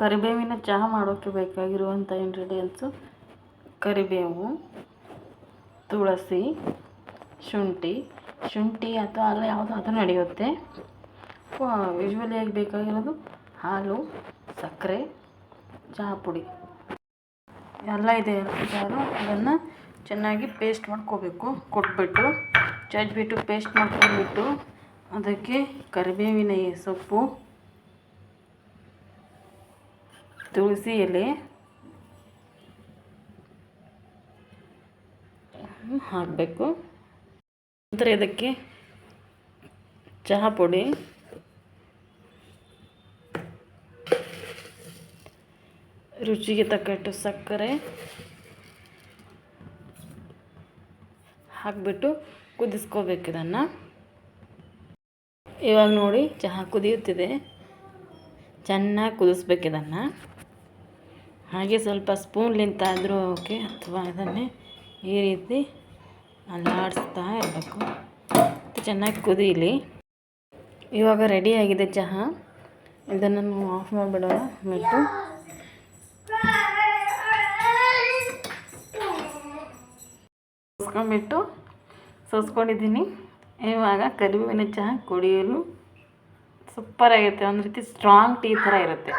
ಕರಿಬೇವಿನ ಚಹಾ ಮಾಡೋಕ್ಕೆ ಬೇಕಾಗಿರುವಂಥ ಇಂಗ್ರೀಡಿಯೆಂಟ್ಸು ಕರಿಬೇವು, ತುಳಸಿ, ಶುಂಠಿ ಶುಂಠಿ ಅಥವಾ ಅಲ್ಲ ಯಾವುದು ಅದು ನಡೆಯುತ್ತೆ ಯೂಶ್ವಲಿಯಾಗಿ ಬೇಕಾಗಿರೋದು ಹಾಲು, ಸಕ್ಕರೆ, ಚಹಾ ಪುಡಿ. ಎಲ್ಲ ಇದೆ ಜಾರು ಅದನ್ನು ಚೆನ್ನಾಗಿ ಪೇಸ್ಟ್ ಮಾಡ್ಕೋಬೇಕು. ಕೊಟ್ಬಿಟ್ಟು ಚಜ್ಬಿಟ್ಟು ಪೇಸ್ಟ್ ಮಾಡ್ಕೊಂಡ್ಬಿಟ್ಟು ಅದಕ್ಕೆ ಕರಿಬೇವಿನ ಸೊಪ್ಪು ತುಳಸಿ ಎಲೆ ಹಾಕಬೇಕು. ನಂತರ ಇದಕ್ಕೆ ಚಹಾ ಪುಡಿ ರುಚಿಗೆ ತಕ್ಕಟ್ಟು ಸಕ್ಕರೆ ಹಾಕಿಬಿಟ್ಟು ಕುದಿಸ್ಕೋಬೇಕು ಇದನ್ನು. ಇವಾಗ ನೋಡಿ, ಚಹಾ ಕುದಿಯುತ್ತಿದೆ. ಚೆನ್ನಾಗಿ ಕುದಿಸ್ಬೇಕು ಇದನ್ನು. ಹಾಗೆ ಸ್ವಲ್ಪ ಸ್ಪೂನ್ಲಿಂತ ಆದರೂ ಓಕೆ, ಅಥವಾ ಅದನ್ನೇ ಈ ರೀತಿ ಅಲ್ಲಾಡಿಸ್ತಾ ಇರಬೇಕು. ಚೆನ್ನಾಗಿ ಕುದೀಲಿ. ಇವಾಗ ರೆಡಿಯಾಗಿದೆ ಚಹಾ. ಇದನ್ನು ನಾವು ಆಫ್ ಮಾಡಿಬಿಡೋಣ ಬಿಟ್ಟು ಸೋಸ್ಕೊಂಡ್ಬಿಟ್ಟು ಸೋಸ್ಕೊಂಡಿದ್ದೀನಿ. ಇವಾಗ ಕರಿಬೇವಿನ ಚಹಾ ಕುಡಿಯಲು ಸೂಪರಾಗಿರುತ್ತೆ. ಒಂದು ರೀತಿ ಸ್ಟ್ರಾಂಗ್ ಟೀ ಥರ ಇರುತ್ತೆ.